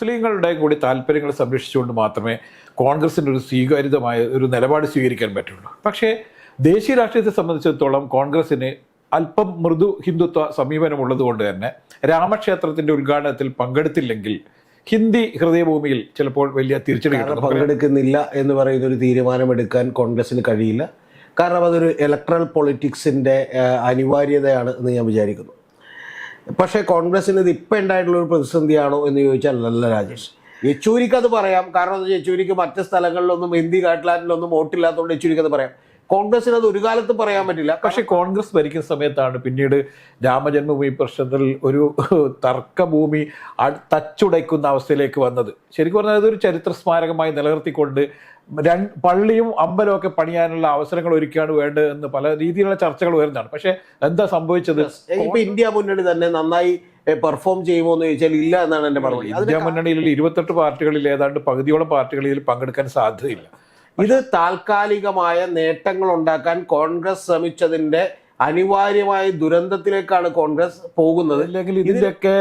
മുസ്ലിങ്ങളുടെ കൂടി താല്പര്യങ്ങൾ സംരക്ഷിച്ചുകൊണ്ട് മാത്രമേ കോൺഗ്രസിന്റെ ഒരു സ്വീകാര്യതമായ ഒരു നിലപാട് സ്വീകരിക്കാൻ പറ്റുള്ളൂ. പക്ഷേ ദേശീയ രാഷ്ട്രീയത്തെ സംബന്ധിച്ചിടത്തോളം കോൺഗ്രസിന് അല്പം മൃദു ഹിന്ദുത്വ സമീപനമുള്ളത് കൊണ്ട് തന്നെ രാമക്ഷേത്രത്തിന്റെ ഉദ്ഘാടനത്തിൽ പങ്കെടുത്തില്ലെങ്കിൽ ഹിന്ദി ഹൃദയഭൂമിയിൽ ചിലപ്പോൾ വലിയ തിരിച്ചടി പങ്കെടുക്കുന്നില്ല എന്ന് പറയുന്ന ഒരു തീരുമാനമെടുക്കാൻ കോൺഗ്രസിന് കഴിയില്ല. കാരണം അതൊരു ഇലക്ട്രൽ പൊളിറ്റിക്സിന്റെ അനിവാര്യതയാണ് എന്ന് ഞാൻ വിചാരിക്കുന്നു. പക്ഷേ കോൺഗ്രസിന് ഇത് ഇപ്പം ഉണ്ടായിട്ടുള്ള ഒരു പ്രതിസന്ധിയാണോ എന്ന് ചോദിച്ചാൽ അല്ല രാജേഷ്. യെച്ചൂരിക്ക് അത് പറയാം. കാരണം യെച്ചൂരിക്ക് മറ്റ് സ്ഥലങ്ങളിലൊന്നും ഹിന്ദി കാട്ടിലാറ്റിലൊന്നും വോട്ടില്ലാത്തതുകൊണ്ട് യെച്ചൂരിക്ക് അത് പറയാം. കോൺഗ്രസിന് അത് ഒരു കാലത്ത് പറയാൻ പറ്റില്ല. പക്ഷെ കോൺഗ്രസ് ഭരിക്കുന്ന സമയത്താണ് പിന്നീട് രാമജന്മഭൂമി പ്രശ്നത്തിൽ ഒരു തർക്കഭൂമി തച്ചുടയ്ക്കുന്ന അവസ്ഥയിലേക്ക് വന്നത്. ശരിക്കും പറഞ്ഞാൽ അതൊരു ചരിത്ര സ്മാരകമായി നിലനിർത്തിക്കൊണ്ട് രണ്ട് പള്ളിയും അമ്പലവും ഒക്കെ പണിയാനുള്ള അവസരങ്ങൾ ഒരുക്കിയാണ് വേണ്ടത് എന്ന് പല രീതിയിലുള്ള ചർച്ചകൾ വരുന്നതാണ് പക്ഷെ എന്താ സംഭവിച്ചത്? ഇപ്പൊ ഇന്ത്യ മുന്നണി തന്നെ നന്നായി പെർഫോം ചെയ്യുമോ എന്ന് ചോദിച്ചാൽ ഇല്ല എന്നാണ് എന്റെ മറുപടി. അതിന് ഇന്ത്യ മുന്നണിയിൽ ഇരുപത്തെട്ട് പാർട്ടികളിൽ ഏതാണ്ട് പകുതിയോളം പാർട്ടികളിൽ പങ്കെടുക്കാൻ സാധ്യതയില്ല. ഇത് താൽക്കാലികമായ നേട്ടങ്ങൾ ഉണ്ടാക്കാൻ കോൺഗ്രസ് ശ്രമിച്ചതിന്റെ അനിവാര്യമായ ദുരന്തത്തിലേക്കാണ് കോൺഗ്രസ് പോകുന്നത്. അല്ലെങ്കിൽ ഇതിന്റെയൊക്കെ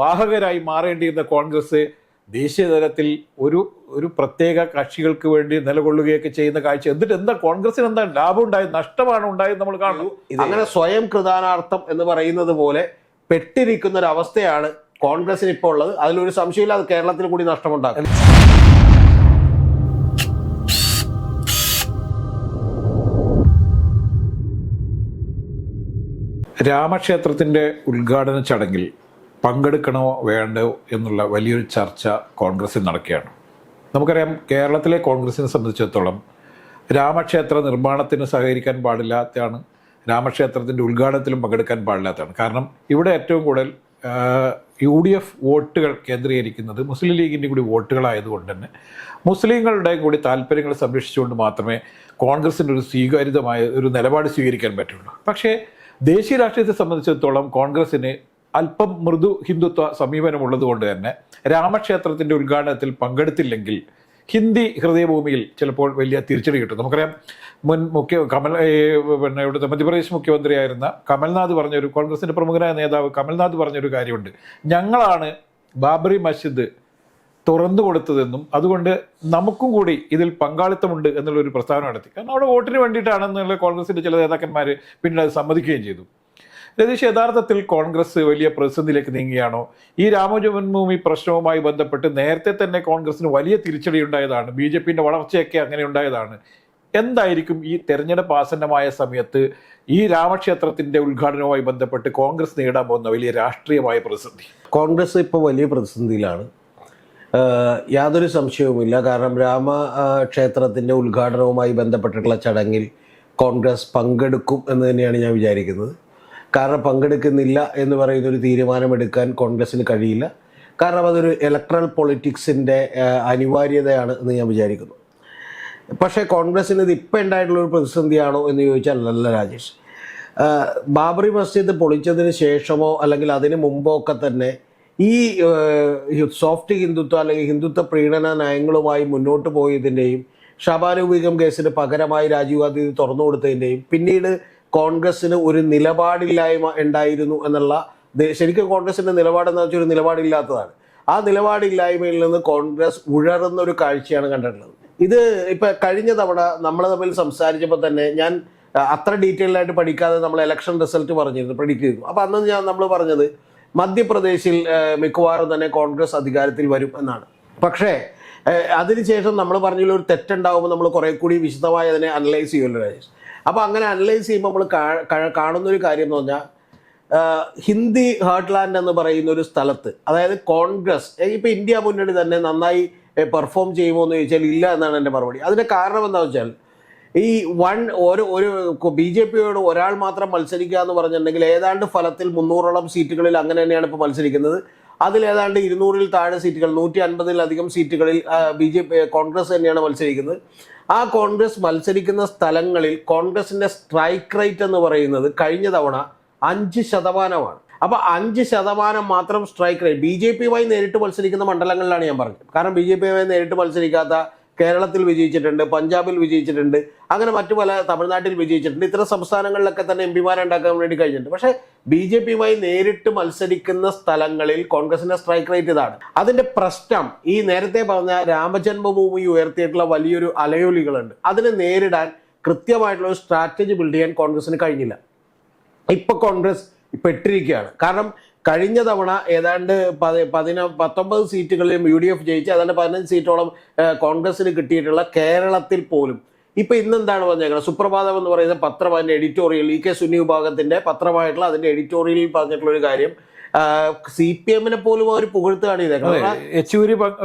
വാഹകരായി മാറേണ്ടിയിരുന്ന കോൺഗ്രസ് ദേശീയ തലത്തിൽ ഒരു ഒരു പ്രത്യേക കക്ഷികൾക്ക് വേണ്ടി നിലകൊള്ളുകയൊക്കെ ചെയ്യുന്ന കാഴ്ച. എന്നിട്ട് എന്താ കോൺഗ്രസിന് എന്താ ലാഭം ഉണ്ടായത് നഷ്ടമാണ് ഉണ്ടായത് നമ്മൾ കാണുന്നു അങ്ങനെ സ്വയം കൃതാനാർത്ഥം എന്ന് പറയുന്നത് പോലെ പെട്ടിരിക്കുന്ന ഒരു അവസ്ഥയാണ് കോൺഗ്രസിന് ഇപ്പോൾ ഉള്ളത്. അതിലൊരു സംശയമില്ല അത് കേരളത്തിൽ കൂടി നഷ്ടമുണ്ടാക്കും. രാമക്ഷേത്രത്തിന്റെ ഉദ്ഘാടന ചടങ്ങിൽ പങ്കെടുക്കണോ വേണ്ടോ എന്നുള്ള വലിയൊരു ചർച്ച കോൺഗ്രസിൽ നടക്കുകയാണ്. നമുക്കറിയാം കേരളത്തിലെ കോൺഗ്രസിനെ സംബന്ധിച്ചിടത്തോളം രാമക്ഷേത്ര നിർമ്മാണത്തിന് സഹകരിക്കാൻ പാടില്ലാത്തതാണ് രാമക്ഷേത്രത്തിന്റെ ഉദ്ഘാടനത്തിലും പങ്കെടുക്കാൻ പാടില്ലാത്തതാണ്. കാരണം ഇവിടെ ഏറ്റവും കൂടുതൽ യു ഡി എഫ് വോട്ടുകൾ കേന്ദ്രീകരിക്കുന്നത് മുസ്ലിം ലീഗിന്റെ കൂടി വോട്ടുകളായതുകൊണ്ട് തന്നെ മുസ്ലിങ്ങളുടെ കൂടി താല്പര്യങ്ങൾ സംരക്ഷിച്ചുകൊണ്ട് മാത്രമേ കോൺഗ്രസിന്റെ ഒരു സ്വീകാര്യതമായ ഒരു നിലപാട് സ്വീകരിക്കാൻ പറ്റുള്ളൂ. പക്ഷേ ദേശീയ രാഷ്ട്രീയത്തെ സംബന്ധിച്ചിടത്തോളം കോൺഗ്രസിന് അല്പം മൃദു ഹിന്ദുത്വ സമീപനമുള്ളത് കൊണ്ട് തന്നെ രാമക്ഷേത്രത്തിന്റെ ഉദ്ഘാടനത്തിൽ പങ്കെടുത്തില്ലെങ്കിൽ ഹിന്ദി ഹൃദയഭൂമിയിൽ ചിലപ്പോൾ വലിയ തിരിച്ചടി കിട്ടും. നമുക്കറിയാം മുൻ മുഖ്യ കമൽ പിന്നെ ഇവിടുത്തെ മധ്യപ്രദേശ് മുഖ്യമന്ത്രിയായിരുന്ന കമൽനാഥ് പറഞ്ഞൊരു കോൺഗ്രസിന്റെ പ്രമുഖനായ നേതാവ് കമൽനാഥ് പറഞ്ഞൊരു കാര്യമുണ്ട്. ഞങ്ങളാണ് ബാബറി മസ്ജിദ് തുറന്നു കൊടുത്തതെന്നും അതുകൊണ്ട് നമുക്കും കൂടി ഇതിൽ പങ്കാളിത്തമുണ്ട് എന്നുള്ള ഒരു പ്രസ്താവന നടത്തി. കാരണം അവിടെ വോട്ടിന് വേണ്ടിയിട്ടാണെന്നുള്ള കോൺഗ്രസിന്റെ ചില നേതാക്കന്മാർ പിന്നീട് അത് സമ്മതിക്കുകയും ചെയ്തു. രതീഷ് യഥാർത്ഥത്തിൽ കോൺഗ്രസ് വലിയ പ്രതിസന്ധിയിലേക്ക് നീങ്ങുകയാണോ? ഈ രാമജന്മഭൂമി പ്രശ്നവുമായി ബന്ധപ്പെട്ട് നേരത്തെ തന്നെ കോൺഗ്രസിന് വലിയ തിരിച്ചടി ഉണ്ടായതാണ്. ബി ജെ പിന്റെ വളർച്ചയൊക്കെ അങ്ങനെ ഉണ്ടായതാണ്. എന്തായിരിക്കും ഈ തെരഞ്ഞെടുപ്പ് ആസന്നമായ സമയത്ത് ഈ രാമക്ഷേത്രത്തിന്റെ ഉദ്ഘാടനവുമായി ബന്ധപ്പെട്ട് കോൺഗ്രസ് നേടാൻ പോകുന്ന വലിയ രാഷ്ട്രീയമായ പ്രതിസന്ധി? കോൺഗ്രസ് ഇപ്പോൾ വലിയ പ്രതിസന്ധിയിലാണ്. യാതൊരു സംശയവുമില്ല. കാരണം രാമ ക്ഷേത്രത്തിന്റെ ഉദ്ഘാടനവുമായി ബന്ധപ്പെട്ടിട്ടുള്ള ചടങ്ങിൽ കോൺഗ്രസ് പങ്കെടുക്കും എന്ന് തന്നെയാണ് ഞാൻ വിചാരിക്കുന്നത്. കാരണം പങ്കെടുക്കുന്നില്ല എന്ന് പറയുന്ന ഒരു തീരുമാനമെടുക്കാൻ കോൺഗ്രസ്സിന് കഴിയില്ല. കാരണം അതൊരു ഇലക്ട്രൽ പൊളിറ്റിക്സിന്റെ അനിവാര്യതയാണ് എന്ന് ഞാൻ വിചാരിക്കുന്നു. പക്ഷേ കോൺഗ്രസ്സിന് ഇത് ഇപ്പം ഉണ്ടായിട്ടുള്ള ഒരു പ്രതിസന്ധിയാണോ എന്ന് ചോദിച്ചാൽ അല്ല രാജേഷ്. ബാബറി മസ്ജിദ് പൊളിച്ചതിന് ശേഷമോ അല്ലെങ്കിൽ അതിന് മുമ്പോ ഒക്കെ തന്നെ ഈ സോഫ്റ്റ് ഹിന്ദുത്വ അല്ലെങ്കിൽ ഹിന്ദുത്വ പ്രീണന നയങ്ങളുമായി മുന്നോട്ട് പോയതിന്റെയും ഷാബാനു കേസിന് പകരമായി രാജീവ് ഗാന്ധി തുറന്നു കൊടുത്തതിന്റെയും പിന്നീട് കോൺഗ്രസ്സിന് ഒരു നിലപാടില്ലായ്മ ഉണ്ടായിരുന്നു എന്നുള്ള ശരിക്കും കോൺഗ്രസിന്റെ നിലപാടെന്ന് വെച്ചാൽ ഒരു നിലപാടില്ലാത്തതാണ്. ആ നിലപാടില്ലായ്മയിൽ നിന്ന് കോൺഗ്രസ് ഉഴറുന്ന ഒരു കാഴ്ചയാണ് കണ്ടിട്ടുള്ളത്. ഇത് ഇപ്പം കഴിഞ്ഞ തവണ നമ്മൾ തമ്മിൽ സംസാരിച്ചപ്പോൾ തന്നെ ഞാൻ അത്ര ഡീറ്റെയിൽഡായിട്ട് പഠിക്കാതെ നമ്മൾ ഇലക്ഷൻ റിസൾട്ട് പറഞ്ഞിരുന്നു പ്രെഡിക്റ്റ് ചെയ്തു. അപ്പോൾ അന്ന് ഞാൻ നമ്മൾ പറഞ്ഞത് മധ്യപ്രദേശിൽ മിക്കവാറും തന്നെ കോൺഗ്രസ് അധികാരത്തിൽ വരും എന്നാണ്. പക്ഷേ അതിനുശേഷം നമ്മൾ പറഞ്ഞതിൽ ഒരു തെറ്റുണ്ടാവുമ്പോൾ നമ്മൾ കുറെ കൂടി വിശദമായി അതിനെ അനലൈസ് ചെയ്യുമല്ലോ രാജേഷ്. അപ്പോൾ അങ്ങനെ അനലൈസ് ചെയ്യുമ്പോൾ നമ്മൾ കാ- കാ- കാണുന്ന ഒരു കാര്യം എന്ന് പറഞ്ഞാൽ ഹിന്ദി ഹേർട്ട്ലാൻഡ് എന്ന് പറയുന്ന ഒരു സ്ഥലത്ത് അതായത് കോൺഗ്രസ് ഇപ്പോൾ ഇന്ത്യ മുന്നണി തന്നെ നന്നായി പെർഫോം ചെയ്യുമോ എന്ന് ചോദിച്ചാൽ ഇല്ല എന്നാണ് എന്റെ മറുപടി. അതിന്റെ കാരണം എന്താണെന്ന് വെച്ചാൽ ഈ വൺ ഒരു ഒരു ബി ജെ പിയോട് ഒരാൾ മാത്രം മത്സരിക്കുക എന്ന് പറഞ്ഞിട്ടുണ്ടെങ്കിൽ ഏതാണ്ട് ഫലത്തിൽ മുന്നൂറോളം സീറ്റുകളിൽ അങ്ങനെ തന്നെയാണ് ഇപ്പോൾ മത്സരിക്കുന്നത്. അതിൽ ഏതാണ്ട് ഇരുന്നൂറിൽ താഴെ സീറ്റുകൾ നൂറ്റി അൻപതിലധികം സീറ്റുകളിൽ ബി ജെ പി കോൺഗ്രസ് തന്നെയാണ് മത്സരിക്കുന്നത്. ആ കോൺഗ്രസ് മത്സരിക്കുന്ന സ്ഥലങ്ങളിൽ കോൺഗ്രസിന്റെ സ്ട്രൈക്ക് റേറ്റ് എന്ന് പറയുന്നത് കഴിഞ്ഞ തവണ അഞ്ച് ശതമാനമാണ്. അപ്പൊ അഞ്ച് ശതമാനം മാത്രം സ്ട്രൈക്ക് റേറ്റ് ബി ജെ പിയുമായി നേരിട്ട് മത്സരിക്കുന്ന മണ്ഡലങ്ങളിലാണ് ഞാൻ പറഞ്ഞത്. കാരണം ബി ജെ പിയുമായി നേരിട്ട് മത്സരിക്കാത്ത കേരളത്തിൽ വിജയിച്ചിട്ടുണ്ട് പഞ്ചാബിൽ വിജയിച്ചിട്ടുണ്ട് അങ്ങനെ മറ്റു പല തമിഴ്നാട്ടിൽ വിജയിച്ചിട്ടുണ്ട്. ഇത്തരം സംസ്ഥാനങ്ങളിലൊക്കെ തന്നെ എം പിമാരെ ഉണ്ടാക്കാൻ വേണ്ടി കഴിഞ്ഞിട്ടുണ്ട്. പക്ഷേ ബി ജെ പിയുമായി നേരിട്ട് മത്സരിക്കുന്ന സ്ഥലങ്ങളിൽ കോൺഗ്രസിന്റെ സ്ട്രൈക്ക് റേറ്റ് ഇതാണ്. അതിന്റെ പ്രശ്നം ഈ നേരത്തെ പറഞ്ഞ രാമജന്മഭൂമി ഉയർത്തിയിട്ടുള്ള വലിയൊരു അലയൊലികളുണ്ട്. അതിനെ നേരിടാൻ കൃത്യമായിട്ടുള്ള ഒരു സ്ട്രാറ്റജി ബിൽഡ് ചെയ്യാൻ കോൺഗ്രസിന് കഴിഞ്ഞില്ല. ഇപ്പൊ കോൺഗ്രസ് പെട്ടിരിക്കുകയാണ് കാരണം കഴിഞ്ഞ തവണ ഏതാണ്ട് പതി പതിന പത്തൊമ്പത് സീറ്റുകളിലും യു ഡി എഫ് ജയിച്ച് ഏതാണ്ട് പതിനഞ്ച് സീറ്റോളം കോൺഗ്രസിന് കിട്ടിയിട്ടുള്ള കേരളത്തിൽ പോലും. ഇപ്പൊ ഇന്ന് എന്താണ് പറഞ്ഞേക്കുന്നത് സുപ്രഭാതം എന്ന് പറയുന്ന പത്രം അതിന്റെ എഡിറ്റോറിയൽ ഇ കെ സുന്നി വിഭാഗത്തിന്റെ പത്രമായിട്ടുള്ള അതിന്റെ എഡിറ്റോറിയലിൽ പറഞ്ഞിട്ടുള്ള ഒരു കാര്യം സി പി എമ്മിനെ പോലും അവർ പുകഴ്ത്തുകയാണ് ചെയ്തേക്കുന്നത്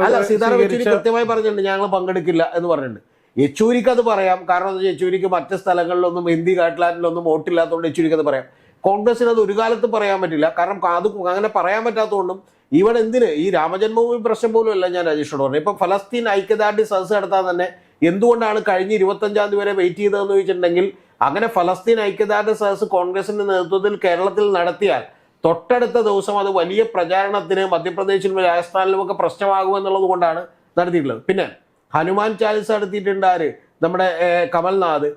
അല്ല സീതാറാം യെച്ചൂരി കൃത്യമായി പറഞ്ഞിട്ടുണ്ട് ഞങ്ങൾ പങ്കെടുക്കില്ല എന്ന് പറഞ്ഞിട്ടുണ്ട്. യെച്ചൂരിക്ക് അത് പറയാം. കാരണം യെച്ചൂരിക്ക് മറ്റ് സ്ഥലങ്ങളിലൊന്നും ഹിന്ദി കാട്ടിലാറ്റിലൊന്നും വോട്ടില്ലാത്തതുകൊണ്ട് യെച്ചൂരിക്ക് അത് പറയാം. കോൺഗ്രസിന് അത് ഒരു കാലത്ത് പറയാൻ പറ്റില്ല. കാരണം അത് അങ്ങനെ പറയാൻ പറ്റാത്തതുകൊണ്ടും ഇവൻ എന്തിന്? ഈ രാമജന്മഭൂമി പ്രശ്നം പോലും അല്ല ഞാൻ രാജേഷോട് പറഞ്ഞു ഇപ്പൊ ഫലസ്തീൻ ഐക്യദാർഢ്യ സദസ് നടത്താൻ തന്നെ എന്തുകൊണ്ടാണ് കഴിഞ്ഞ ഇരുപത്തഞ്ചാം തീയതി വരെ വെയിറ്റ് ചെയ്തതെന്ന് ചോദിച്ചിട്ടുണ്ടെങ്കിൽ അങ്ങനെ ഫലസ്തീൻ ഐക്യദാർഢ്യ സദസ് കോൺഗ്രസിന്റെ നേതൃത്വത്തിൽ കേരളത്തിൽ നടത്തിയാൽ തൊട്ടടുത്ത ദിവസം അത് വലിയ പ്രചാരണത്തിന് മധ്യപ്രദേശിലും രാജസ്ഥാനിലും ഒക്കെ പ്രശ്നമാകുമെന്നുള്ളത് കൊണ്ടാണ് നടത്തിയിട്ടുള്ളത്. പിന്നെ ഹനുമാൻ ചാലിസ നടത്തിയിട്ടുണ്ട് നമ്മുടെ കമൽനാഥ്.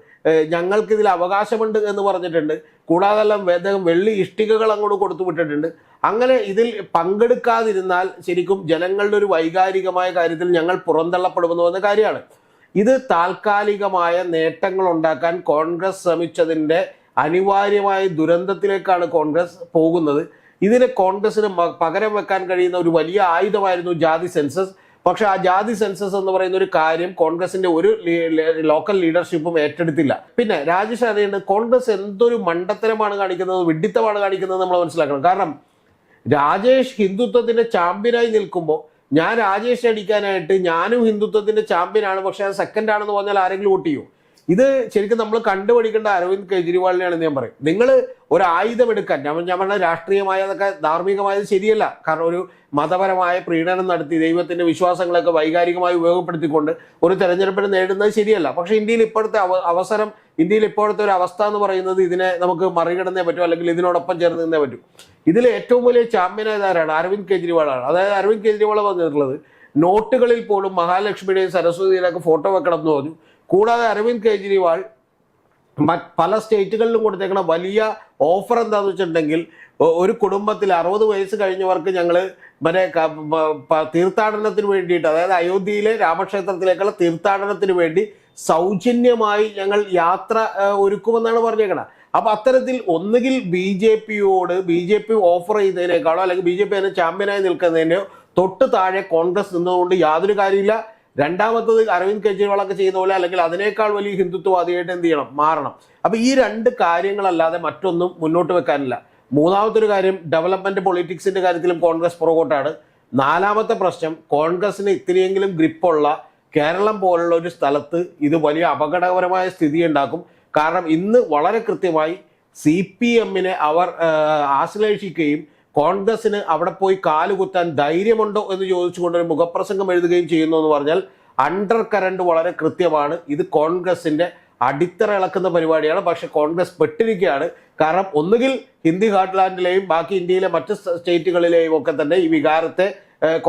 ഞങ്ങൾക്കിതിൽ അവകാശമുണ്ട് എന്ന് പറഞ്ഞിട്ടുണ്ട്. കൂടാതെ അദ്ദേഹം വെള്ളി ഇഷ്ടികകൾ അങ്ങോട്ട് കൊടുത്തു വിട്ടിട്ടുണ്ട്. അങ്ങനെ ഇതിൽ പങ്കെടുക്കാതിരുന്നാൽ ശരിക്കും ജനങ്ങളുടെ ഒരു വൈകാരികമായ കാര്യത്തിൽ ഞങ്ങൾ പുറന്തള്ളപ്പെടുമെന്ന് പറഞ്ഞ കാര്യമാണ്. ഇത് താൽക്കാലികമായ നേട്ടങ്ങൾ ഉണ്ടാക്കാൻ കോൺഗ്രസ് ശ്രമിച്ചതിന്റെ അനിവാര്യമായ ദുരന്തത്തിലേക്കാണ് കോൺഗ്രസ് പോകുന്നത്. ഇതിന് കോൺഗ്രസിന് പകരം വെക്കാൻ കഴിയുന്ന ഒരു വലിയ ആയുധമായിരുന്നു ജാതി സെൻസസ്. പക്ഷെ ആ ജാതി സെൻസസ് എന്ന് പറയുന്ന ഒരു കാര്യം കോൺഗ്രസിന്റെ ഒരു ലോക്കൽ ലീഡർഷിപ്പും ഏറ്റെടുത്തില്ല. പിന്നെ രാജേഷ് അറിയുന്നത് കോൺഗ്രസ് എന്തൊരു മണ്ടത്തരമാണ് കാണിക്കുന്നത് വിഡ്ഢിത്തമാണ് കാണിക്കുന്നത് നമ്മൾ മനസ്സിലാക്കണം. കാരണം രാജേഷ് ഹിന്ദുത്വത്തിന്റെ ചാമ്പ്യനായി നിൽക്കുമ്പോൾ ഞാൻ രാജേഷ് അടിക്കാനായിട്ട് ഞാനും ഹിന്ദുത്വത്തിന്റെ ചാമ്പ്യനാണ് പക്ഷെ അത് സെക്കൻഡ് ആണെന്ന് പറഞ്ഞാൽ ആരെങ്കിലും വോട്ട് ചെയ്യും? ഇത് ശരിക്കും നമ്മൾ കണ്ടുപിടിക്കേണ്ട അരവിന്ദ് കെജ്രിവാളിനെയാണെന്ന് ഞാൻ പറയും. നിങ്ങൾ ഒരു ആയുധം എടുക്കാൻ ഞാൻ ഞാൻ പറഞ്ഞ രാഷ്ട്രീയമായതൊക്കെ ധാർമ്മികമായത് ശരിയല്ല. കാരണം ഒരു മതപരമായ പ്രീണനം നടത്തി ദൈവത്തിന്റെ വിശ്വാസങ്ങളൊക്കെ വൈകാരികമായി ഉപയോഗപ്പെടുത്തിക്കൊണ്ട് ഒരു തെരഞ്ഞെടുപ്പിനെ നേടുന്നത് ശരിയല്ല. പക്ഷെ ഇന്ത്യയിൽ ഇപ്പോഴത്തെ അവസരം ഇന്ത്യയിൽ ഇപ്പോഴത്തെ ഒരു അവസ്ഥ എന്ന് പറയുന്നത് ഇതിനെ നമുക്ക് മറികടന്നേ പറ്റൂ അല്ലെങ്കിൽ ഇതിനോടൊപ്പം ചേർന്ന് നിന്നേ പറ്റൂ. ഇതിൽ ഏറ്റവും വലിയ ചാമ്പ്യനായത് ആരാണ് അരവിന്ദ് കെജ്രിവാളാണ്. അതായത് അരവിന്ദ് കെജ്രിവാൾ പറഞ്ഞിട്ടുള്ളത് നോട്ടുകളിൽ പോലും മഹാലക്ഷ്മിയുടെയും സരസ്വതിയുടെയൊക്കെ ഫോട്ടോ വെക്കണം എന്ന് പറഞ്ഞു. കൂടാതെ അരവിന്ദ് കെജ്രിവാൾ പല സ്റ്റേറ്റുകളിലും കൊടുത്തേക്കുന്ന വലിയ ഓഫർ എന്താണെന്ന് വെച്ചിട്ടുണ്ടെങ്കിൽ ഒരു കുടുംബത്തിൽ അറുപത് വയസ്സ് കഴിഞ്ഞവർക്ക് ഞങ്ങൾ മറ്റേ തീർത്ഥാടനത്തിന് വേണ്ടിയിട്ട് അതായത് അയോധ്യയിലെ രാമക്ഷേത്രത്തിലേക്കുള്ള തീർത്ഥാടനത്തിന് വേണ്ടി സൗജന്യമായി ഞങ്ങൾ യാത്ര ഒരുക്കുമെന്നാണ് പറഞ്ഞേക്കണത് അപ്പൊ അത്തരത്തിൽ ഒന്നുകിൽ ബി ജെ പിയോട് ബി ജെ പി ഓഫർ ചെയ്തതിനേക്കാളോ അല്ലെങ്കിൽ ബി ജെ പി അതിന് ചാമ്പ്യനായി നിൽക്കുന്നതിനോ തൊട്ട് താഴെ കോൺഗ്രസ് നിന്നതുകൊണ്ട് യാതൊരു കാര്യമില്ല രണ്ടാമത്തത് അരവിന്ദ് കെജ്രിവാളൊക്കെ ചെയ്യുന്ന പോലെ അല്ലെങ്കിൽ അതിനേക്കാൾ വലിയ ഹിന്ദുത്വവാദിയായിട്ട് എന്ത് ചെയ്യണം? മാറണം. അപ്പൊ ഈ രണ്ട് കാര്യങ്ങളല്ലാതെ മറ്റൊന്നും മുന്നോട്ട് വെക്കാനില്ല. മൂന്നാമത്തെ ഒരു കാര്യം ഡെവലപ്മെന്റ് പൊളിറ്റിക്സിന്റെ കാര്യത്തിലും കോൺഗ്രസ് പുറകോട്ടാണ്. നാലാമത്തെ പ്രശ്നം കോൺഗ്രസിന് ഇത്തിരിയെങ്കിലും ഗ്രിപ്പുള്ള കേരളം പോലുള്ള ഒരു സ്ഥലത്ത് ഇത് വലിയ അപകടകരമായ സ്ഥിതി ഉണ്ടാക്കും. കാരണം ഇന്ന് വളരെ കൃത്യമായി സി പി എമ്മിനെ അവർ ആശ്ലേഷിക്കുകയും കോൺഗ്രസിന് അവിടെ പോയി കാലുകുത്താൻ ധൈര്യമുണ്ടോ എന്ന് ചോദിച്ചുകൊണ്ട് ഒരു മുഖപ്രസംഗം എഴുതുകയും ചെയ്യുന്നു എന്ന് പറഞ്ഞാൽ അണ്ടർ കറണ്ട് വളരെ കൃത്യമാണ്. ഇത് കോൺഗ്രസിന്റെ അടിത്തറ ഇളക്കുന്ന പരിപാടിയാണ്. പക്ഷെ കോൺഗ്രസ് പെട്ടിരിക്കുകയാണ്. കാരണം ഒന്നുകിൽ ഹിന്ദി ഹാർട്ട്ലാൻഡിലെയും ബാക്കി ഇന്ത്യയിലെ മറ്റ് സ്റ്റേറ്റുകളിലെയും ഒക്കെ തന്നെ ഈ വികാരത്തെ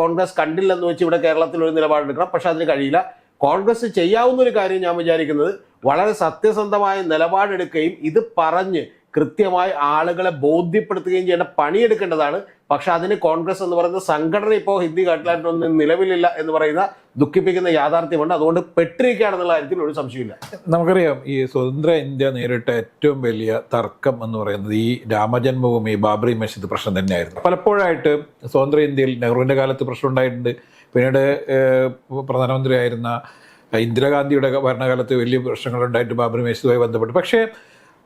കോൺഗ്രസ് കണ്ടില്ലെന്ന് വെച്ച് ഇവിടെ കേരളത്തിൽ ഒരു നിലപാടെടുക്കണം. പക്ഷെ അതിന് കഴിയില്ല. കോൺഗ്രസ് ചെയ്യാവുന്ന ഒരു കാര്യം ഞാൻ വിചാരിക്കുന്നത് വളരെ സത്യസന്ധമായ നിലപാടെടുക്കുകയും ഇത് പറഞ്ഞ് കൃത്യമായി ആളുകളെ ബോധ്യപ്പെടുത്തുകയും ചെയ്യേണ്ട പണിയെടുക്കേണ്ടതാണ്. പക്ഷെ അതിന് കോൺഗ്രസ് എന്ന് പറയുന്ന സംഘടന ഇപ്പോൾ ഹിന്ദി കാട്ടിലായിട്ടൊന്നും നിലവിലില്ല എന്ന് പറയുന്ന ദുഃഖിപ്പിക്കുന്ന യാഥാർത്ഥ്യമുണ്ട്. അതുകൊണ്ട് പെട്ടിരിക്കുകയാണെന്നുള്ള കാര്യത്തിൽ ഒരു സംശയമില്ല നമുക്കറിയാം ഈ സ്വതന്ത്ര ഇന്ത്യ നേരിട്ട ഏറ്റവും വലിയ തർക്കം എന്ന് പറയുന്നത് ഈ രാമജന്മഭൂമി ബാബറി മസ്ജിദ് പ്രശ്നം തന്നെയായിരുന്നു. പലപ്പോഴായിട്ട് സ്വതന്ത്ര ഇന്ത്യയിൽ നെഹ്റുവിന്റെ കാലത്ത് പ്രശ്നം ഉണ്ടായിട്ടുണ്ട്. പിന്നീട് പ്രധാനമന്ത്രിയായിരുന്ന ഇന്ദിരാഗാന്ധിയുടെ ഭരണകാലത്ത് വലിയ പ്രശ്നങ്ങളുണ്ടായിട്ട് ബാബറി മസ്ജിദുമായി ബന്ധപ്പെട്ട്. പക്ഷേ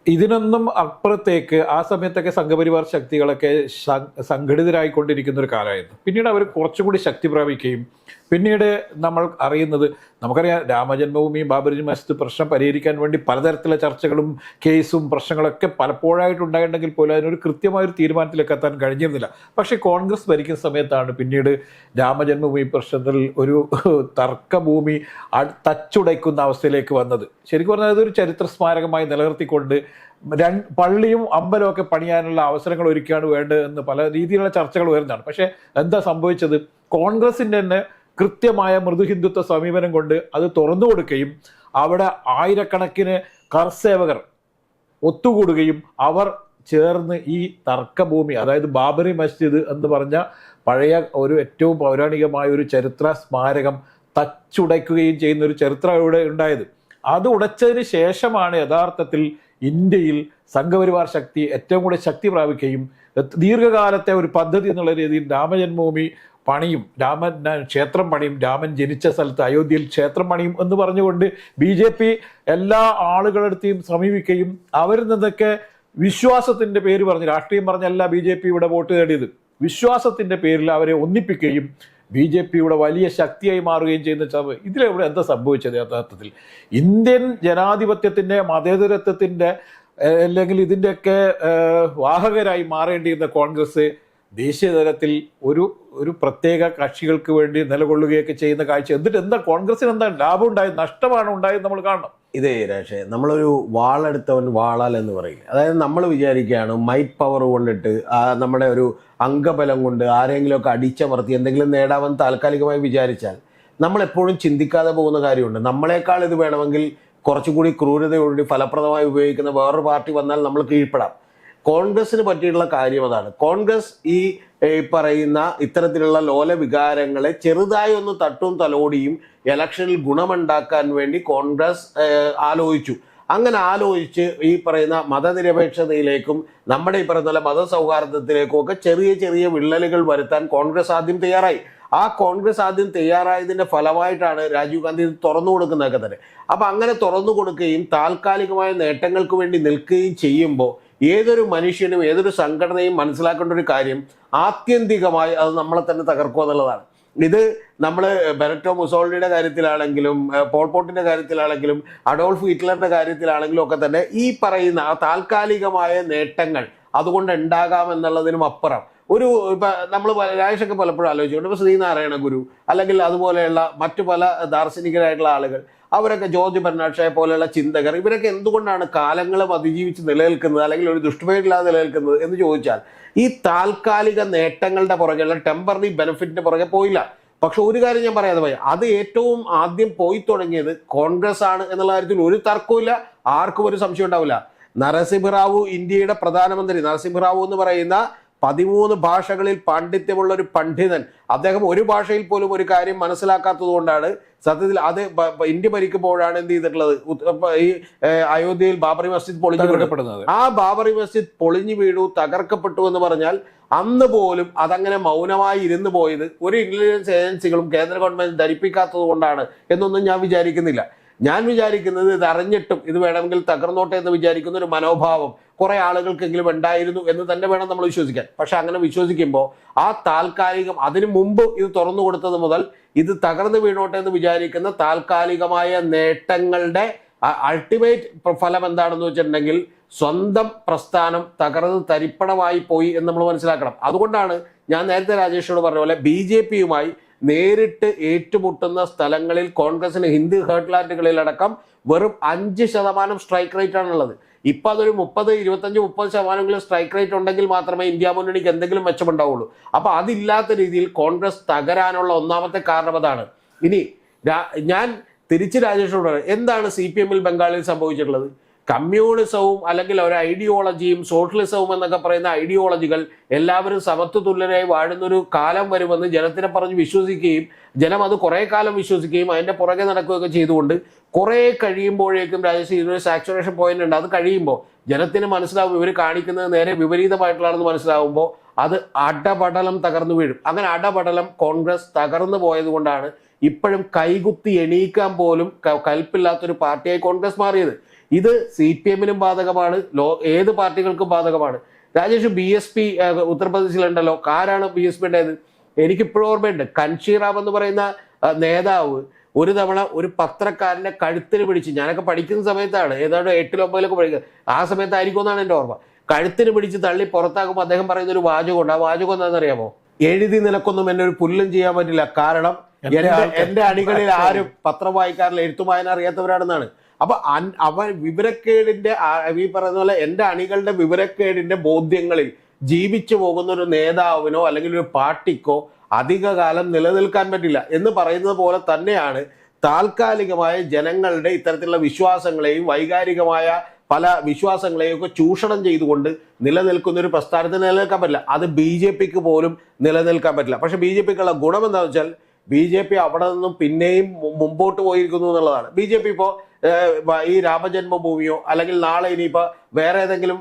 ഇതിനൊന്നും അപ്പുറത്തേക്ക് ആ സമയത്തൊക്കെ സംഘപരിവാർ ശക്തികളൊക്കെ സംഘടിതരായിക്കൊണ്ടിരിക്കുന്ന ഒരു കാലമായിരുന്നു. പിന്നീട് അവർ കുറച്ചുകൂടി ശക്തി പ്രാപിക്കുകയും പിന്നീട് നമ്മൾ അറിയുന്നത് നമുക്കറിയാം രാമജന്മഭൂമി ബാബരി മസ്ജിദ് പ്രശ്നം പരിഹരിക്കാൻ വേണ്ടി പലതരത്തിലുള്ള ചർച്ചകളും കേസും പ്രശ്നങ്ങളൊക്കെ പലപ്പോഴായിട്ടുണ്ടായിട്ടുണ്ടെങ്കിൽ പോലും അതിനൊരു കൃത്യമായൊരു തീരുമാനത്തിലേക്ക് എത്താൻ കഴിഞ്ഞിരുന്നില്ല. പക്ഷേ കോൺഗ്രസ് ഭരിക്കുന്ന സമയത്താണ് പിന്നീട് രാമജന്മഭൂമി പ്രശ്നത്തിൽ ഒരു തർക്കഭൂമി തച്ചുടയ്ക്കുന്ന അവസ്ഥയിലേക്ക് വന്നത്. ശരിക്കും പറഞ്ഞാൽ അതൊരു ചരിത്ര സ്മാരകമായി നിലനിർത്തിക്കൊണ്ട് രണ്ട് പള്ളിയും അമ്പലവും ഒക്കെ പണിയാനുള്ള അവസരങ്ങൾ ഒരുക്കുകയാണ് വേണ്ടത് എന്ന് പല രീതിയിലുള്ള ചർച്ചകൾ ഉയർന്നതാണ്. പക്ഷേ എന്താ സംഭവിച്ചത്? കോൺഗ്രസിന്റെ തന്നെ കൃത്യമായ മൃദുഹിന്ദുത്വ സമീപനം കൊണ്ട് അത് തുറന്നു കൊടുക്കുകയും അവിടെ ആയിരക്കണക്കിന് കർസേവകർ ഒത്തുകൂടുകയും അവർ ചേർന്ന് ഈ തർക്കഭൂമി അതായത് ബാബറി മസ്ജിദ് എന്ന് പറഞ്ഞ പഴയ ഒരു ഏറ്റവും പൗരാണികമായ ഒരു ചരിത്ര സ്മാരകം തച്ചുടയ്ക്കുകയും ചെയ്യുന്ന ഒരു ചരിത്രം ഇവിടെ ഉണ്ടായത്. അത് ഉടച്ചതിന് ശേഷമാണ് യഥാർത്ഥത്തിൽ ഇന്ത്യയിൽ സംഘപരിവാർ ശക്തി ഏറ്റവും കൂടി ശക്തി പ്രാപിക്കുകയും ദീർഘകാലത്തെ ഒരു പദ്ധതി എന്നുള്ള രീതിയിൽ രാമജന്മഭൂമി പണിയും രാമൻ ക്ഷേത്രം പണിയും രാമൻ ജനിച്ച സ്ഥലത്ത് അയോധ്യയിൽ ക്ഷേത്രം പണിയും എന്ന് പറഞ്ഞുകൊണ്ട് ബി ജെ പി എല്ലാ ആളുകളെടുത്തെയും സമീപിക്കുകയും അവരിൽ നിന്നൊക്കെ വിശ്വാസത്തിന്റെ പേര് പറഞ്ഞ് രാഷ്ട്രീയം പറഞ്ഞല്ല ബി ജെ പി ഇവിടെ വോട്ട് നേടിയത് വിശ്വാസത്തിന്റെ പേരിൽ അവരെ ഒന്നിപ്പിക്കുകയും ബി ജെ പിയുടെ വലിയ ശക്തിയായി മാറുകയും ചെയ്യുന്ന ഇതിലെവിടെ എന്താ സംഭവിച്ചത് യഥാർത്ഥത്തിൽ? ഇന്ത്യൻ ജനാധിപത്യത്തിന്റെ മതേതരത്വത്തിന്റെ അല്ലെങ്കിൽ ഇതിന്റെയൊക്കെ വാഹകരായി മാറേണ്ടിയിരുന്ന കോൺഗ്രസ് ദേശീയ തലത്തിൽ ഒരു ഒരു പ്രത്യേക കക്ഷികൾക്ക് വേണ്ടി നിലകൊള്ളുകയൊക്കെ ചെയ്യുന്ന കാഴ്ച. എന്നിട്ട് എന്താ കോൺഗ്രസിന് എന്താ ലാഭം ഉണ്ടായത് നഷ്ടമാണ് ഉണ്ടായത് നമ്മൾ കാണണം. ഇതേ രാഷേ നമ്മളൊരു വാളെടുത്തവൻ വാളാൽ എന്ന് പറയില്ല അതായത് നമ്മൾ വിചാരിക്കുകയാണ് മൈറ്റ് പവർ കൊണ്ടിട്ട് നമ്മുടെ ഒരു അംഗബലം കൊണ്ട് ആരെങ്കിലുമൊക്കെ അടിച്ചമർത്തി എന്തെങ്കിലും നേടാമെന്ന് താൽക്കാലികമായി വിചാരിച്ചാൽ നമ്മളെപ്പോഴും ചിന്തിക്കാതെ പോകുന്ന കാര്യമുണ്ട്. നമ്മളെക്കാൾ ഇത് വേണമെങ്കിൽ കുറച്ചുകൂടി ക്രൂരതയോടുകൂടി ഫലപ്രദമായി ഉപയോഗിക്കുന്ന വേറൊരു പാർട്ടി വന്നാൽ നമ്മൾ കീഴ്പ്പെടാം. കോൺഗ്രസിന് പറ്റിയിട്ടുള്ള കാര്യം അതാണ്. കോൺഗ്രസ് ഈ പറയുന്ന ഇത്തരത്തിലുള്ള ലോല വികാരങ്ങളെ ചെറുതായി ഒന്ന് തട്ടും തലോടിയും ഇലക്ഷനിൽ ഗുണമുണ്ടാക്കാൻ വേണ്ടി കോൺഗ്രസ് ആലോചിച്ചു. അങ്ങനെ ആലോചിച്ച് ഈ പറയുന്ന മതനിരപേക്ഷതയിലേക്കും നമ്മുടെ ഈ പറയുന്ന മതസൗഹാർദ്ദത്തിലേക്കും ഒക്കെ ചെറിയ ചെറിയ വിള്ളലുകൾ വരുത്താൻ കോൺഗ്രസ് ആദ്യം തയ്യാറായി. ആ കോൺഗ്രസ് ആദ്യം തയ്യാറായതിന്റെ ഫലമായിട്ടാണ് രാജീവ് ഗാന്ധി ഇത് തുറന്നു കൊടുക്കുന്നതൊക്കെ തന്നെ. അപ്പം അങ്ങനെ തുറന്നു കൊടുക്കുകയും താൽക്കാലികമായ നേട്ടങ്ങൾക്ക് വേണ്ടി നിൽക്കുകയും ചെയ്യുമ്പോൾ ഏതൊരു മനുഷ്യനും ഏതൊരു സംഘടനയും മനസ്സിലാക്കേണ്ട ഒരു കാര്യം ആത്യന്തികമായി അത് നമ്മളെ തന്നെ തകർക്കുക എന്നുള്ളതാണ്. ഇത് നമ്മൾ ബെനറ്റോ മുസോളിനിയുടെ കാര്യത്തിലാണെങ്കിലും പോൾ പോൾപോട്ടിന്റെ കാര്യത്തിലാണെങ്കിലും അഡോൾഫ് ഹിറ്റ്ലറിന്റെ കാര്യത്തിലാണെങ്കിലും ഒക്കെ തന്നെ ഈ പറയുന്ന താൽക്കാലികമായ നേട്ടങ്ങൾ അതുകൊണ്ട് ഉണ്ടാകാം എന്നുള്ളതിനും അപ്പുറം. ഒരു നമ്മൾ രാജേഷൊക്കെ പലപ്പോഴും ആലോചിച്ചുകൊണ്ട് ഇപ്പോൾ ശ്രീനാരായണ ഗുരു അല്ലെങ്കിൽ അതുപോലെയുള്ള മറ്റു പല ദാർശനികരായിട്ടുള്ള ആളുകൾ അവരൊക്കെ ജോർജ് ബെർണാഷയെ പോലെയുള്ള ചിന്തകർ ഇവരൊക്കെ എന്തുകൊണ്ടാണ് കാലങ്ങളും അതിജീവിച്ച് നിലനിൽക്കുന്നത് അല്ലെങ്കിൽ ഒരു ദുഷ്ടപേരില്ലാതെ നിലനിൽക്കുന്നത് എന്ന് ചോദിച്ചാൽ ഈ താൽക്കാലിക നേട്ടങ്ങളുടെ പുറകെ അല്ലെങ്കിൽ ടെമ്പററി ബെനിഫിറ്റിന്റെ പുറകെ പോയില്ല. പക്ഷെ ഒരു കാര്യം ഞാൻ പറയാതെ പോയി. അത് ഏറ്റവും ആദ്യം പോയി തുടങ്ങിയത് കോൺഗ്രസ് ആണ് എന്നുള്ള കാര്യത്തിൽ ഒരു തർക്കവും ആർക്കും ഒരു സംശയം ഉണ്ടാവില്ല. നരസിംഹറാവു ഇന്ത്യയുടെ പ്രധാനമന്ത്രി. നരസിംഹറാവു എന്ന് പറയുന്ന പതിമൂന്ന് ഭാഷകളിൽ പാണ്ഡിത്യമുള്ള ഒരു പണ്ഡിതൻ. അദ്ദേഹം ഒരു ഭാഷയിൽ പോലും ഒരു കാര്യം മനസ്സിലാക്കാത്തത് കൊണ്ടാണ് സത്യത്തിൽ അത് ഇന്ത്യ ഭരിക്കുമ്പോഴാണ് എന്ത് ചെയ്തിട്ടുള്ളത്? ഈ അയോധ്യയിൽ ബാബറി മസ്ജിദ് പൊളിഞ്ഞു വീഴപ്പെടുന്നത് ആ ബാബറി മസ്ജിദ് പൊളിഞ്ഞു വീണു തകർക്കപ്പെട്ടു എന്ന് പറഞ്ഞാൽ അന്ന് പോലും അതങ്ങനെ മൗനമായി ഇരുന്നു പോയത് ഒരു ഇന്റലിജൻസ് ഏജൻസികളും കേന്ദ്ര ഗവൺമെന്റ് ധരിപ്പിക്കാത്തത് കൊണ്ടാണ് എന്നൊന്നും ഞാൻ വിചാരിക്കുന്നില്ല. ഞാൻ വിചാരിക്കുന്നത് ഇത് അറിഞ്ഞിട്ടും ഇത് വേണമെങ്കിൽ തകർന്നോട്ടെ എന്ന് വിചാരിക്കുന്ന ഒരു മനോഭാവം കുറെ ആളുകൾക്കെങ്കിലും ഉണ്ടായിരുന്നു എന്ന് തന്നെ വേണം നമ്മൾ വിശ്വസിക്കാൻ. പക്ഷെ അങ്ങനെ വിശ്വസിക്കുമ്പോൾ ആ താൽക്കാലികം അതിനു മുമ്പ് ഇത് തുറന്നു കൊടുത്തത് മുതൽ ഇത് തകർന്നു വീണോട്ടെ എന്ന് വിചാരിക്കുന്ന താൽക്കാലികമായ നേട്ടങ്ങളുടെ അൾട്ടിമേറ്റ് ഫലം എന്താണെന്ന് വെച്ചിട്ടുണ്ടെങ്കിൽ സ്വന്തം പ്രസ്ഥാനം തകർന്ന് തരിപ്പണമായി പോയി എന്ന് നമ്മൾ മനസ്സിലാക്കണം. അതുകൊണ്ടാണ് ഞാൻ നേരത്തെ രാജേഷിനോട് പറഞ്ഞ പോലെ ബി ജെ പിയുമായി നേരിട്ട് ഏറ്റുമുട്ടുന്ന സ്ഥലങ്ങളിൽ കോൺഗ്രസിന് ഹിന്ദു ഹേർട്ട്ലാൻഡുകളിലടക്കം വെറും അഞ്ച് ശതമാനം സ്ട്രൈക്ക് റേറ്റ് ആണുള്ളത്. ഇപ്പൊ അതൊരു മുപ്പത് ഇരുപത്തഞ്ച് മുപ്പത് ശതമാനമെങ്കിലും സ്ട്രൈക്ക് റേറ്റ് ഉണ്ടെങ്കിൽ മാത്രമേ ഇന്ത്യ മുന്നണിക്ക് എന്തെങ്കിലും മെച്ചമുണ്ടാവുള്ളൂ. അപ്പൊ അതില്ലാത്ത രീതിയിൽ കോൺഗ്രസ് തകരാനുള്ള ഒന്നാമത്തെ കാരണം അതാണ്. ഇനി ഞാൻ തിരിച്ച് രാജേഷോട് എന്താണ് സി പി എമ്മിൽ ബംഗാളിൽ സംഭവിച്ചിട്ടുള്ളത്? കമ്മ്യൂണിസവും അല്ലെങ്കിൽ ഒരു ഐഡിയോളജിയും സോഷ്യലിസവും എന്നൊക്കെ പറയുന്ന ഐഡിയോളജികൾ എല്ലാവരും സമത്വ തുല്യരായി വാഴുന്ന ഒരു കാലം വരുമെന്ന് ജനത്തിനെ പറഞ്ഞ് വിശ്വസിക്കുകയും ജനം അത് കുറെ കാലം വിശ്വസിക്കുകയും അതിന്റെ പുറകെ നടക്കുകയൊക്കെ ചെയ്തുകൊണ്ട് കുറേ കഴിയുമ്പോഴേക്കും രാജേഷ് ഇതിനൊരു സാച്ചുറേഷൻ പോയിന്റ് ഉണ്ട്. അത് കഴിയുമ്പോൾ ജനത്തിന് മനസ്സിലാവും ഇവർ കാണിക്കുന്നത് നേരെ വിപരീതമായിട്ടുള്ളതെന്ന് മനസ്സിലാവുമ്പോൾ അത് അടപടലം തകർന്നു വീഴും. അങ്ങനെ അടപടലം കോൺഗ്രസ് തകർന്നു പോയതുകൊണ്ടാണ് ഇപ്പോഴും കൈകുത്തി എണീക്കാൻ പോലും കൽപ്പില്ലാത്തൊരു പാർട്ടിയായി കോൺഗ്രസ് മാറിയത്. ഇത് സി പി എമ്മിനും ബാധകമാണ്. ലോ ഏത് പാർട്ടികൾക്കും ബാധകമാണ്. രാജേഷ് ബി എസ് പി ഉത്തർപ്രദേശിലുണ്ടല്ലോ. ആരാണ് ബി എസ് പി ഉണ്ടായത്? എനിക്കിപ്പോഴും ഓർമ്മയുണ്ട്. കൻഷീറാം എന്ന് പറയുന്ന നേതാവ് ഒരു തവണ ഒരു പത്രക്കാരന്റെ കഴുത്തിന് പിടിച്ച് ഞാനൊക്കെ പഠിക്കുന്ന സമയത്താണ് ഏതാണ്ട് എട്ടിലോ ഒമ്പതിലൊക്കെ പഠിക്കുന്നത് ആ സമയത്തായിരിക്കും എന്നാണ് എന്റെ ഓർമ്മ. കഴുത്തിന് പിടിച്ച് തള്ളി പുറത്താക്കുമ്പോൾ അദ്ദേഹം പറയുന്ന ഒരു വാചകമുണ്ട്. ആ വാചകം എന്താണെന്നറിയാമോ? എഴുതി നിനക്കൊന്നും എന്നെ ഒരു പുല്ലും ചെയ്യാൻ പറ്റില്ല. കാരണം എന്റെ അണികളിൽ ആരും പത്രം വായിക്കാറില്ല. എഴുത്തും അറിയാത്തവരാണെന്നാണ്. അപ്പൊ അവ വിവരക്കേടിന്റെ ഈ പറയുന്ന പോലെ എന്റെ അണികളുടെ വിവരക്കേടിന്റെ ബോധ്യങ്ങളിൽ ജീവിച്ചു പോകുന്ന ഒരു നേതാവിനോ അല്ലെങ്കിൽ ഒരു പാർട്ടിക്കോ അധികകാലം നിലനിൽക്കാൻ പറ്റില്ല എന്ന് പറയുന്നത് പോലെ തന്നെയാണ് താൽക്കാലികമായ ജനങ്ങളുടെ ഇത്തരത്തിലുള്ള വിശ്വാസങ്ങളെയും വൈകാരികമായ പല വിശ്വാസങ്ങളെയും ഒക്കെ ചൂഷണം ചെയ്തുകൊണ്ട് നിലനിൽക്കുന്ന ഒരു പ്രസ്ഥാനത്തിന് നിലനിൽക്കാൻ പറ്റില്ല. അത് ബി ജെ പിക്ക് പോലും നിലനിൽക്കാൻ പറ്റില്ല. പക്ഷെ ബി ജെ പിക്കുള്ള ഗുണം എന്താണെന്ന് വെച്ചാൽ ബി ജെ പി അവിടെ നിന്നും പിന്നെയും മുമ്പോട്ട് പോയിരിക്കുന്നു എന്നുള്ളതാണ്. ബി ജെ പി ഇപ്പോൾ ഈ രാമജന്മഭൂമിയോ അല്ലെങ്കിൽ നാളെ ഇനിയിപ്പോൾ വേറെ ഏതെങ്കിലും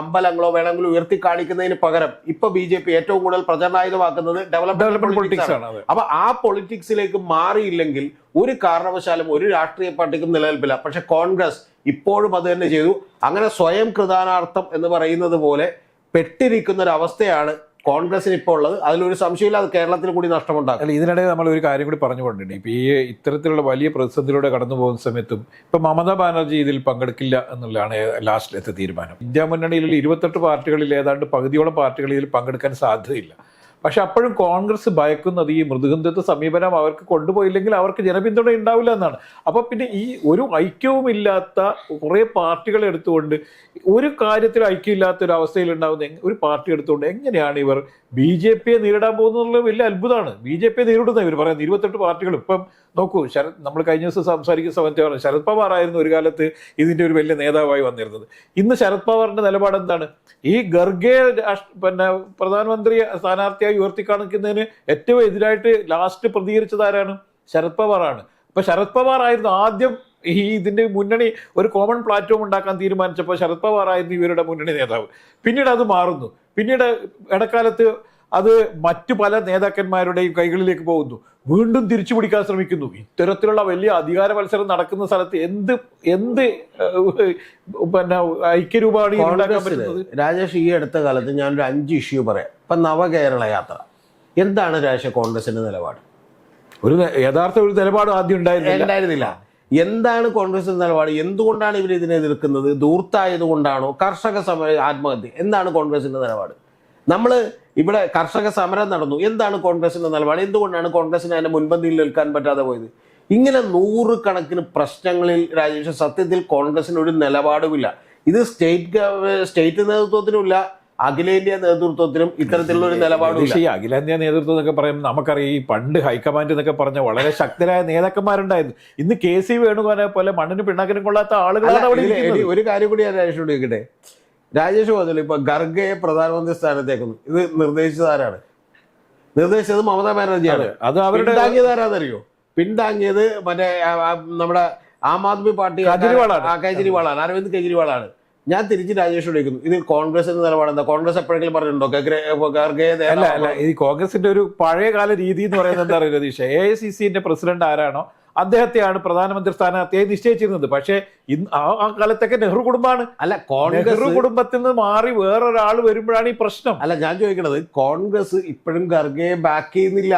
അമ്പലങ്ങളോ വേണമെങ്കിലും ഉയർത്തി കാണിക്കുന്നതിന് പകരം ഇപ്പൊ ബി ജെ പി ഏറ്റവും കൂടുതൽ പ്രചരണായുധമാക്കുന്നത് ഡെവലപ്മെന്റ് ഡെവലപ്മെന്റ് പൊളിറ്റിക്സ് ആണ്. അപ്പൊ ആ പൊളിറ്റിക്സിലേക്ക് മാറിയില്ലെങ്കിൽ ഒരു കാരണവശാലും ഒരു രാഷ്ട്രീയ പാർട്ടിക്കും നിലനിൽപ്പില്ല. പക്ഷെ കോൺഗ്രസ് ഇപ്പോഴും അത് തന്നെ ചെയ്തു. അങ്ങനെ സ്വയം കൃതാനാർത്ഥം എന്ന് പറയുന്നത് പോലെ പെട്ടിരിക്കുന്ന ഒരു അവസ്ഥയാണ് കോൺഗ്രസിന് ഇപ്പോൾ ഉള്ളത്. അതിലൊരു സംശയമില്ല അത് കേരളത്തിൽ കൂടി നഷ്ടമുണ്ടാക്കും. അല്ല ഇതിനിടെ നമ്മൾ ഒരു കാര്യം കൂടി പറഞ്ഞു കൊണ്ടിട്ടുണ്ട്. ഇപ്പോൾ ഈ ഇത്തരത്തിലുള്ള വലിയ പ്രതിസന്ധിയിലൂടെ കടന്നു പോകുന്ന സമയത്തും ഇപ്പം മമതാ ബാനർജി ഇതിൽ പങ്കെടുക്കില്ല എന്നുള്ളതാണ് ലാസ്റ്റിലത്തെ തീരുമാനം. ഇന്ത്യ മുന്നണിയിൽ ഇരുപത്തെട്ട് പാർട്ടികളിൽ ഏതാണ്ട് പകുതിയോളം പാർട്ടികളിൽ പങ്കെടുക്കാൻ സാധ്യതയില്ല. പക്ഷെ അപ്പോഴും കോൺഗ്രസ് ഭയക്കുന്നത് ഈ മൃദുഗന്ധത്വ സമീപനം അവർക്ക് കൊണ്ടുപോയില്ലെങ്കിൽ അവർക്ക് ജനപിന്തുണ ഉണ്ടാവില്ല എന്നാണ്. അപ്പൊ പിന്നെ ഈ ഒരു ഐക്യവുമില്ലാത്ത കുറെ പാർട്ടികൾ എടുത്തുകൊണ്ട് ഒരു കാര്യത്തിൽ ഐക്യമില്ലാത്ത ഒരു അവസ്ഥയിൽ ഉണ്ടാവുന്ന ഒരു പാർട്ടി എടുത്തുകൊണ്ട് എങ്ങനെയാണ് ഇവർ ബി ജെ പിയെ നേരിടാൻ പോകുന്നത് വലിയ അത്ഭുതമാണ്. ബി ജെ പിയെ നേരിടുന്ന ഇവർ പറയുന്നത് ഇരുപത്തെട്ട് പാർട്ടികൾ ഇപ്പം നോക്കൂ ശരത് നമ്മൾ കഴിഞ്ഞ ദിവസം സംസാരിക്കുന്ന സമയത്ത് പറഞ്ഞു ശരത് പവാർ ആയിരുന്നു ഒരു കാലത്ത് ഇതിന്റെ ഒരു വലിയ നേതാവായി വന്നിരുന്നത്. ഇന്ന് ശരത് പവാറിന്റെ നിലപാട് എന്താണ്? ഈ ഗർഗെ പിന്നെ പ്രധാനമന്ത്രി സ്ഥാനാർത്ഥിയായി ഉയർത്തിക്കാണിക്കുന്നതിന് ഏറ്റവും എതിരായിട്ട് ലാസ്റ്റ് പ്രതികരിച്ചത് ആരാണ്? ശരത് പവാറാണ്. അപ്പൊ ശരത് പവാർ ആയിരുന്നു ആദ്യം ഈ ഇതിന്റെ മുന്നണി ഒരു കോമൺ പ്ലാറ്റ്ഫോം ഉണ്ടാക്കാൻ തീരുമാനിച്ചപ്പോൾ ശരത് പവാർ ആയിരുന്നു ഇവരുടെ മുന്നണി നേതാവ്. പിന്നീട് അത് മാറുന്നു. പിന്നീട് ഇടക്കാലത്ത് അത് മറ്റു പല നേതാക്കന്മാരുടെയും കൈകളിലേക്ക് പോകുന്നു. വീണ്ടും തിരിച്ചു പിടിക്കാൻ ശ്രമിക്കുന്നു. ഇത്തരത്തിലുള്ള വലിയ അധികാര മത്സരം നടക്കുന്ന സ്ഥലത്ത് എന്ത് എന്ത് പിന്നെ ഐക്യരൂപാണ് രാജേഷ് ഈ അടുത്ത കാലത്ത് ഞാനൊരു അഞ്ച് ഇഷ്യൂ പറയാം. ഇപ്പൊ നവകേരള യാത്ര. എന്താണ് രാജേഷ് കോൺഗ്രസിന്റെ നിലപാട്? ഒരു യഥാർത്ഥ ഒരു നിലപാട് ആദ്യം ഉണ്ടായിരുന്നില്ല. എന്താണ് കോൺഗ്രസിന്റെ നിലപാട്? എന്തുകൊണ്ടാണ് ഇവർ ഇതിനെ എതിർക്കുന്നത്? ദൂർത്തായത് കൊണ്ടാണോ? കർഷക സമര ആത്മഹത്യ? എന്താണ് കോൺഗ്രസിന്റെ നിലപാട്? നമ്മൾ ഇവിടെ കർഷക സമരം നടന്നു. എന്താണ് കോൺഗ്രസിന്റെ നിലപാട്? എന്തുകൊണ്ടാണ് കോൺഗ്രസിന് അതിന്റെ മുൻപന്തിയിൽ നിൽക്കാൻ പറ്റാതെ പോയത്? ഇങ്ങനെ നൂറുകണക്കിന് പ്രശ്നങ്ങളിൽ രാജേഷ് സത്യത്തിൽ കോൺഗ്രസിന് ഒരു നിലപാടുമില്ല. ഇത് സ്റ്റേറ്റ് സ്റ്റേറ്റ് നേതൃത്വത്തിനുമില്ല അഖിലേന്ത്യാ നേതൃത്വത്തിനും ഇത്തരത്തിലുള്ള ഒരു നിലപാട് ഈ അഖിലേന്ത്യാ നേതൃത്വം എന്നൊക്കെ പറയുമ്പോൾ നമുക്കറിയാം ഈ പണ്ട് ഹൈക്കമാൻഡ് എന്നൊക്കെ പറഞ്ഞ വളരെ ശക്തരായ നേതാക്കന്മാരുണ്ടായിരുന്നു. ഇന്ന് കെ സി വേണുഗോപാലെ പോലെ മണ്ണിന് പിണ്ണാക്കിനും കൊള്ളാത്ത ആളുകളാണ് അവിടെ ഒരു കാര്യം കൂടി ഞാൻ ചോദിക്കട്ടെ? രാജേഷ് പറഞ്ഞല്ലോ ഇപ്പൊ ഗർഗയെ പ്രധാനമന്ത്രി സ്ഥാനത്തേക്കുന്നു. ഇത് നിർദ്ദേശിച്ചത് ആരാണ് നിർദ്ദേശിച്ചത് മമതാ ബാനർജിയാണ്. അത് അവരുടെ പിന്താങ്ങിയത് ആരാന്നറിയോ പിന്താങ്ങിയത് മറ്റേ നമ്മുടെ ആം ആദ്മി പാർട്ടി കെജ്രിവാളാണ്. അരവിന്ദ് കെജ്രിവാളാണ്. ഞാൻ തിരിച്ച് രാജേഷ് വിളിക്കുന്നു ഇത് കോൺഗ്രസിന്റെ നിലപാട് എന്താ കോൺഗ്രസ് എപ്പോഴെങ്കിലും പറഞ്ഞിട്ടുണ്ടോ? അല്ല അല്ല. ഈ കോൺഗ്രസിന്റെ ഒരു പഴയകാല രീതി എന്ന് പറയുന്നത് എന്താ പറയുക രതീഷ്? എ ഐ സി സിന്റെ പ്രസിഡന്റ് ആരാണോ? അദ്ദേഹത്തെയാണ് പ്രധാനമന്ത്രി സ്ഥാനാർത്ഥിയായി നിശ്ചയിച്ചിരുന്നത്. പക്ഷേ ഇന്ന് ആ കാലത്തൊക്കെ നെഹ്റു കുടുംബമാണ്. അല്ല നെഹ്റു കോൺഗ്രസ് കുടുംബത്തിൽ നിന്ന് മാറി വേറൊരാൾ വരുമ്പോഴാണ് ഈ പ്രശ്നം. അല്ല ഞാൻ ചോദിക്കണത് കോൺഗ്രസ് ഇപ്പോഴും ഖർഗയെ ബാക്ക് ചെയ്യുന്നില്ല.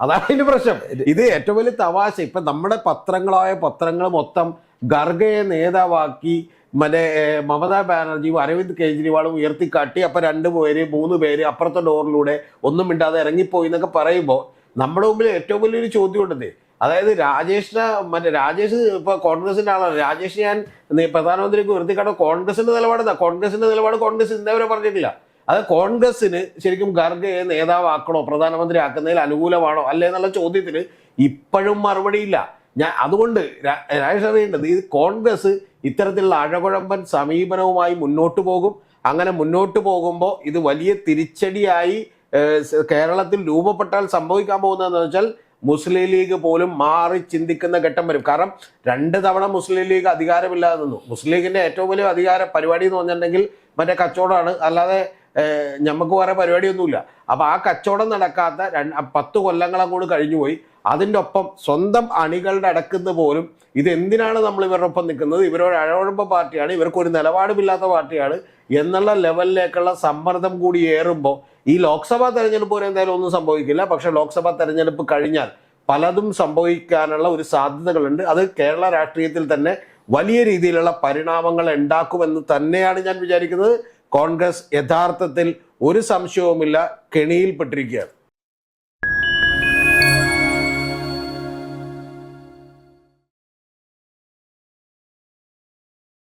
അതാണ് ഇതിന്റെ പ്രശ്നം. ഇത് ഏറ്റവും വലിയ തമാശ. ഇപ്പൊ നമ്മുടെ പത്രങ്ങളായ പത്രങ്ങൾ മൊത്തം ഖർഗയെ നേതാവാക്കി മറ്റേ മമതാ ബാനർജിയും അരവിന്ദ് കെജ്രിവാളും ഉയർത്തിക്കാട്ടി അപ്പൊ രണ്ടു പേര് മൂന്ന് പേര് അപ്പുറത്തെ ഡോറിലൂടെ ഒന്നും മിണ്ടാതെ ഇറങ്ങിപ്പോയി എന്നൊക്കെ പറയുമ്പോൾ നമ്മുടെ മുമ്പിൽ ഏറ്റവും വലിയൊരു ചോദ്യം ഉണ്ടെന്നേ അതായത് രാജേഷിനെ മറ്റേ രാജേഷ് ഇപ്പൊ കോൺഗ്രസിന്റെ ആളാണ്. രാജേഷ് ഞാൻ പ്രധാനമന്ത്രിക്ക് പ്രധാനമന്ത്രിക്ക് കണ്ട കോൺഗ്രസിന്റെ നിലപാട് കോൺഗ്രസിന്റെ നിലപാട് കോൺഗ്രസ് ഇന്നേവരെ പറഞ്ഞിട്ടില്ല. അത് കോൺഗ്രസിന് ശരിക്കും ഖർഗയെ നേതാവാക്കണോ പ്രധാനമന്ത്രി ആക്കുന്നതിൽ അനുകൂലമാണോ അല്ലേ എന്നുള്ള ചോദ്യത്തിന് ഇപ്പോഴും മറുപടിയില്ല ഞാൻ അതുകൊണ്ട് രാജേഷ് അറിയേണ്ടത് ഈ കോൺഗ്രസ് ഇത്തരത്തിലുള്ള അഴകുഴമ്പൻ സമീപനവുമായി മുന്നോട്ട് പോകും. അങ്ങനെ മുന്നോട്ട് പോകുമ്പോൾ ഇത് വലിയ തിരിച്ചടിയായി കേരളത്തിൽ രൂപപ്പെട്ടാൽ സംഭവിക്കാൻ പോകുന്നതെന്ന് വെച്ചാൽ മുസ്ലിം ലീഗ് പോലും മാറി ചിന്തിക്കുന്ന ഘട്ടം വരും. കാരണം രണ്ട് തവണ മുസ്ലിം ലീഗ് അധികാരമില്ലാതെ നിന്നു. മുസ്ലിം ലീഗിന്റെ ഏറ്റവും വലിയ അധികാര പരിപാടി എന്ന് പറഞ്ഞിട്ടുണ്ടെങ്കിൽ മറ്റേ കച്ചവടമാണ്. അല്ലാതെ നമുക്ക് വേറെ പരിപാടിയൊന്നുമില്ല. അപ്പൊ ആ കച്ചവടം നടക്കാത്ത പത്ത് കൊല്ലങ്ങൾ അങ്ങോട്ട് കഴിഞ്ഞുപോയി. അതിന്റെ ഒപ്പം സ്വന്തം അണികളുടെ അടക്കുന്ന പോലും ഇതെന്തിനാണ് നമ്മൾ ഇവരുടെ ഒപ്പം നിൽക്കുന്നത്? ഇവരൊരു അഴകുഴമ്പ പാർട്ടിയാണ് ഇവർക്ക് ഒരു നിലപാടുമില്ലാത്ത പാർട്ടിയാണ് എന്നുള്ള ലെവലിലേക്കുള്ള സമ്മർദ്ദം കൂടി ഏറുമ്പോൾ ഈ ലോക്സഭാ തെരഞ്ഞെടുപ്പ് വരെ എന്തായാലും ഒന്നും സംഭവിക്കില്ല. പക്ഷേ ലോക്സഭാ തെരഞ്ഞെടുപ്പ് കഴിഞ്ഞാൽ പലതും സംഭവിക്കാനുള്ള ഒരു സാധ്യതകളുണ്ട്. അത് കേരള രാഷ്ട്രീയത്തിൽ തന്നെ വലിയ രീതിയിലുള്ള പരിണാമങ്ങൾ ഉണ്ടാക്കുമെന്ന് തന്നെയാണ് ഞാൻ വിചാരിക്കുന്നത്. കോൺഗ്രസ് യഥാർത്ഥത്തിൽ ഒരു സംശയവുമില്ല കെണിയിൽപ്പെട്ടിരിക്കുകയാണ്.